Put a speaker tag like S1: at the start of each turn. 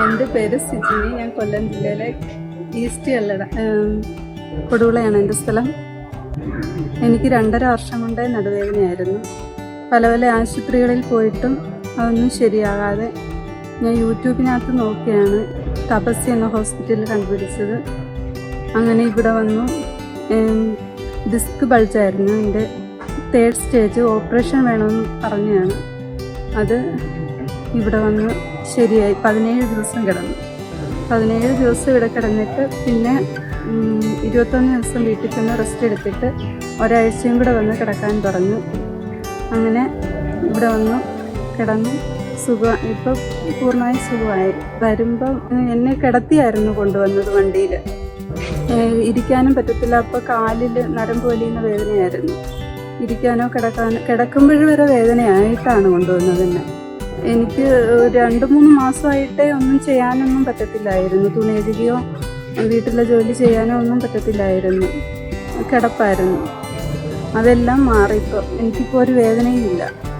S1: എന്റെ പേര് സിജിനി ഞാൻ കൊല്ലം ജില്ലയിലെ ഈസ്റ്റ് അല്ലട കൊടുവിളയാണ് എന്റെ സ്ഥലം. എനിക്ക് രണ്ടര വർഷം കൊണ്ടേ നടുവേദനയായിരുന്നു. പല പല ആശുപത്രികളിൽ പോയിട്ടും അതൊന്നും ശരിയാകാതെ ഞാൻ യൂട്യൂബിനകത്ത് നോക്കിയാണ് തപസ്സി എന്ന ഹോസ്പിറ്റലിൽ കണ്ടുപിടിച്ചത്. അങ്ങനെ ഇവിടെ വന്നു. ഡിസ്ക് ബൾജായിരുന്നു. എന്റെ തേർഡ് സ്റ്റേജ് ഓപ്പറേഷൻ വേണമെന്ന് പറഞ്ഞാണ്. അത് ഇവിടെ വന്ന് ശരിയായി പതിനേഴ് ദിവസം കിടന്നു. പതിനേഴ് ദിവസം ഇവിടെ കിടന്നിട്ട് പിന്നെ ഇരുപത്തൊന്ന് ദിവസം വീട്ടിൽ തന്നെ റെസ്റ്റ് എടുത്തിട്ട് ഒരാഴ്ചയും കൂടെ വന്ന് കിടക്കാൻ പറഞ്ഞു അങ്ങനെ ഇവിടെ വന്നു കിടന്നു. സുഖം ഇപ്പം പൂർണമായി സുഖമായി. വരുമ്പം എന്നെ കിടത്തിയായിരുന്നു കൊണ്ടുവന്നത് വണ്ടിയിൽ ഇരിക്കാനും പറ്റത്തില്ല. അപ്പോൾ കാലിൽ നരമ്പ് വലിയുന്ന വേദനയായിരുന്നു. ഇരിക്കാനോ കിടക്കാനോ കിടക്കുമ്പോൾ വരെ വേദനയായിട്ടാണ് കൊണ്ടുവന്നത് എന്നെ. എനിക്ക് രണ്ട് മൂന്ന് മാസമായിട്ടേ ഒന്നും ചെയ്യാനൊന്നും പറ്റത്തില്ലായിരുന്നു. തുണി കഴുകിയോ വീട്ടിലെ ജോലി ചെയ്യാനോ ഒന്നും പറ്റത്തില്ലായിരുന്നു. കിടപ്പായിരുന്നു. അതെല്ലാം മാറിപ്പോൾ എനിക്കിപ്പോൾ ഒരു വേദനയും ഇല്ല